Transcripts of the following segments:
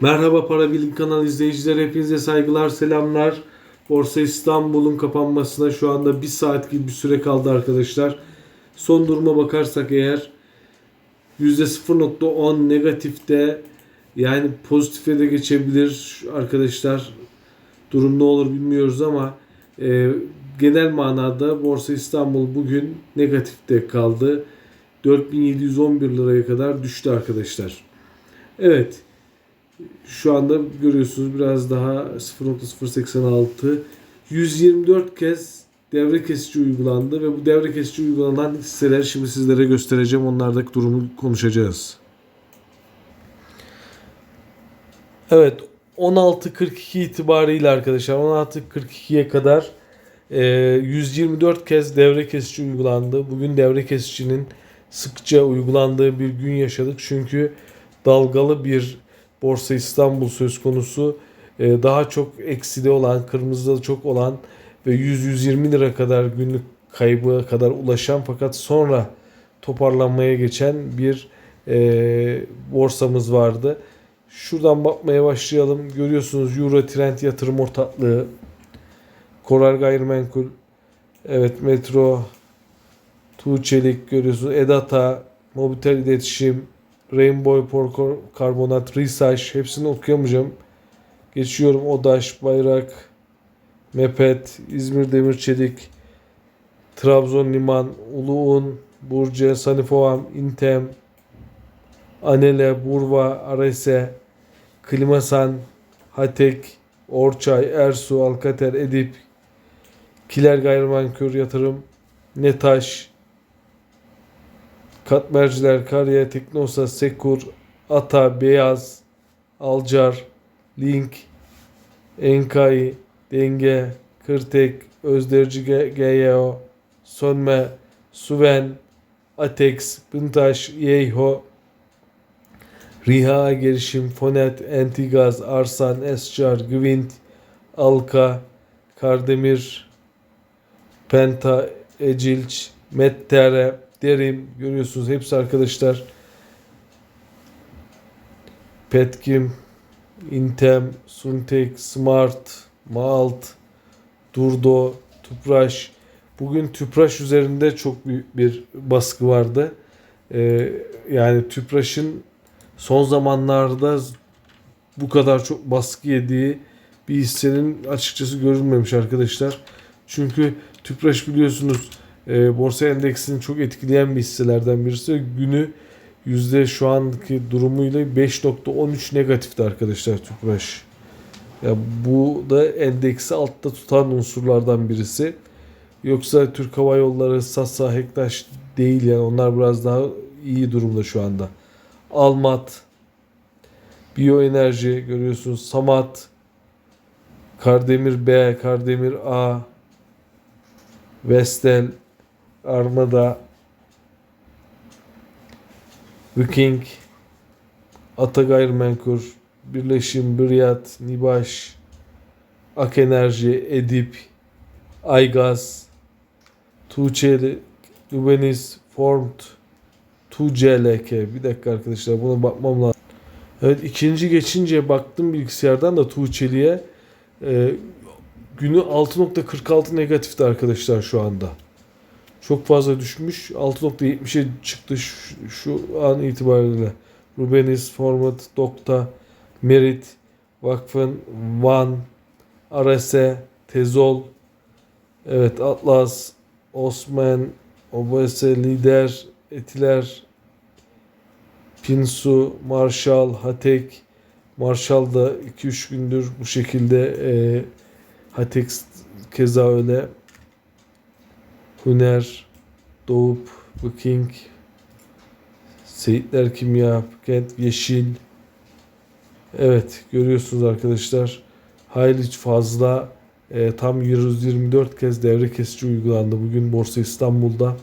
Merhaba Para Bilim kanalı izleyicileri hepinize saygılar selamlar. Borsa İstanbul'un kapanmasına şu anda bir saat gibi bir süre kaldı arkadaşlar. Son duruma bakarsak eğer %0.10 negatifte yani pozitife de geçebilir arkadaşlar. Durum ne olur bilmiyoruz ama e, genel manada Borsa İstanbul bugün negatifte kaldı. 4711 liraya kadar düştü arkadaşlar. Evet. Şu anda görüyorsunuz biraz daha 0.086 124 kez devre kesici uygulandı ve bu devre kesici uygulanan hisseleri şimdi sizlere göstereceğim. Onlardaki durumu konuşacağız. Evet 16.42 itibariyle arkadaşlar 16.42'ye kadar e, 124 kez devre kesici uygulandı. Bugün devre kesicinin sıkça uygulandığı bir gün yaşadık. Çünkü dalgalı bir Borsa İstanbul söz konusu. E, daha çok ekside olan, kırmızıda çok olan ve 100-120 lira kadar günlük kaybı kadar ulaşan fakat sonra toparlanmaya geçen bir e, borsamız vardı. Şuradan bakmaya başlayalım. Görüyorsunuz Euro Trend yatırım ortaklığı, Koral Gayrimenkul, evet Metro, Tuğçelik görüyorsunuz, Edata, Mobitel İletişim, Rainbow Porkor Karbonat, Research hepsini okuyamayacağım. Geçiyorum Odaş, Bayrak, Mepet, İzmir Demir Çelik, Trabzon Liman, Uluun, Burcu, Sanifoam, Intem, Anele, Burva, Arese, Klimasan, Hatek, Orçay, Ersu, Alkater, Edip, Kiler Gayrimenkul Yatırım, Netaş, Katmerciler, Kariye, Teknosa, Sekur, Ata, Beyaz, Alcar, Link, Enkai, Denge, Kırtek, Özderci GYO, Sönme, Suven, Atex, Bıntaş, Yeyho, Riha Girişim, Fonet, Entigaz, Arsan, Escar, Gvint, Alka, Kardemir, Penta, Ecilç, Mettere, Derim görüyorsunuz hepsi arkadaşlar. Petkim, Intem, Suntek, Smart, Malt, Durdo, Tüpraş. Bugün Tüpraş üzerinde çok büyük bir baskı vardı. Ee, yani Tüpraş'ın son zamanlarda bu kadar çok baskı yediği bir hissenin açıkçası görülmemiş arkadaşlar. Çünkü Tüpraş biliyorsunuz e, borsa endeksini çok etkileyen bir hisselerden birisi. Günü yüzde şu anki durumuyla 5.13 negatifti arkadaşlar Tüpraş. Ya bu da endeksi altta tutan unsurlardan birisi. Yoksa Türk Hava Yolları, Sasa, Hektaş değil yani onlar biraz daha iyi durumda şu anda. Almat, Biyoenerji görüyorsunuz. Samat, Kardemir B, Kardemir A, Vestel, Armada, Viking, Ata Gayrimenkul, Birleşim, Biryat, Nibaş, Ak Enerji, Edip, Aygaz, Tuğçeli, Lübeniz, Formed, TUCLK. Bir dakika arkadaşlar buna bakmam lazım. Evet ikinci geçince baktım bilgisayardan da Tuğçeli'ye. Ee, günü 6.46 negatifti arkadaşlar şu anda. Çok fazla düşmüş. 6.70'e çıktı şu, şu an itibariyle. Rubenis, Format, Dokta, Merit, Vakfın, Van, Arase, Tezol, evet Atlas, Osman, OBS, Lider, Etiler, Pinsu, Marshall, Hatek, Marshall da 2-3 gündür bu şekilde e, Hatek keza öyle. Hüner, Doğup, Viking, Seyitler Kimya, Kent, Yeşil. Evet görüyorsunuz arkadaşlar. Hayli fazla e, tam 124 kez devre kesici uygulandı bugün Borsa İstanbul'da.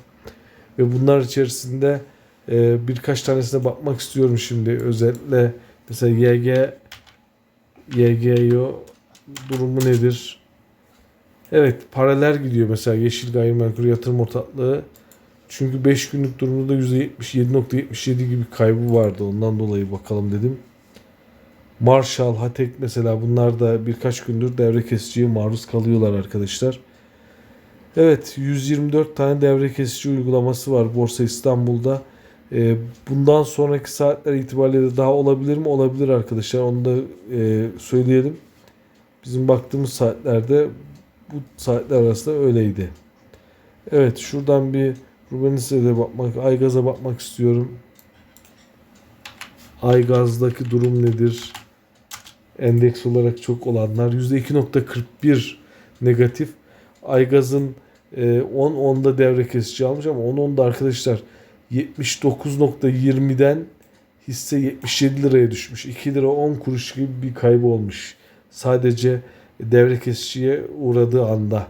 Ve bunlar içerisinde e, birkaç tanesine bakmak istiyorum şimdi. Özellikle mesela YG YGO durumu nedir? Evet paralel gidiyor mesela Yeşil Gayrimenkul Yatırım Ortaklığı. Çünkü 5 günlük durumda %77.77 gibi kaybı vardı. Ondan dolayı bakalım dedim. Marshall, Hatek mesela bunlar da birkaç gündür devre kesiciye maruz kalıyorlar arkadaşlar. Evet 124 tane devre kesici uygulaması var Borsa İstanbul'da. Ee, bundan sonraki saatler itibariyle de daha olabilir mi? Olabilir arkadaşlar. Onu da e, söyleyelim. Bizim baktığımız saatlerde bu saatler arasında öyleydi. Evet şuradan bir Rubenis'e bakmak, Aygaz'a bakmak istiyorum. Aygaz'daki durum nedir? Endeks olarak çok olanlar %2.41 negatif. Aygaz'ın e, 10-10'da devre kesici almış ama 10-10'da arkadaşlar 79.20'den hisse 77 liraya düşmüş. 2 lira 10 kuruş gibi bir kaybı olmuş. Sadece devre kesiciye uğradığı anda.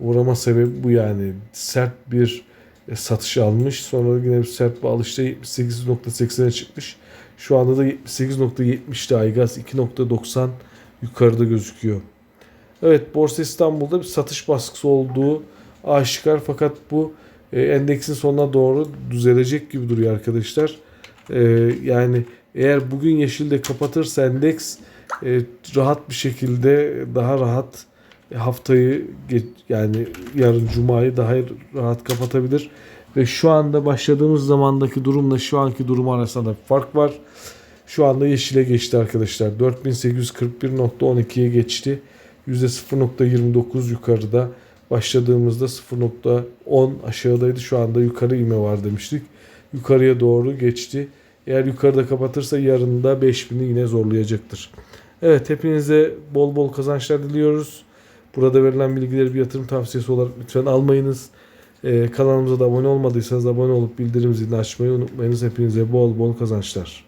Uğrama sebebi bu yani. Sert bir e, satış almış. Sonra yine bir sert bir alışta 78.80'e çıkmış. Şu anda da 78.70'te Aygaz 2.90 yukarıda gözüküyor. Evet Borsa İstanbul'da bir satış baskısı olduğu aşikar fakat bu e, endeksin sonuna doğru düzelecek gibi duruyor arkadaşlar. E, yani eğer bugün yeşilde kapatırsa endeks e, rahat bir şekilde daha rahat haftayı yani yarın cumayı daha rahat kapatabilir ve şu anda başladığımız zamandaki durumla şu anki durum arasında bir fark var. Şu anda yeşile geçti arkadaşlar. 4841.12'ye geçti. %0.29 yukarıda. Başladığımızda 0.10 aşağıdaydı. Şu anda yukarı ivme var demiştik. Yukarıya doğru geçti. Eğer yukarıda kapatırsa yarın da 5000'i yine zorlayacaktır. Evet hepinize bol bol kazançlar diliyoruz. Burada verilen bilgileri bir yatırım tavsiyesi olarak lütfen almayınız. Ee, kanalımıza da abone olmadıysanız abone olup bildirim zilini açmayı unutmayınız. Hepinize bol bol kazançlar.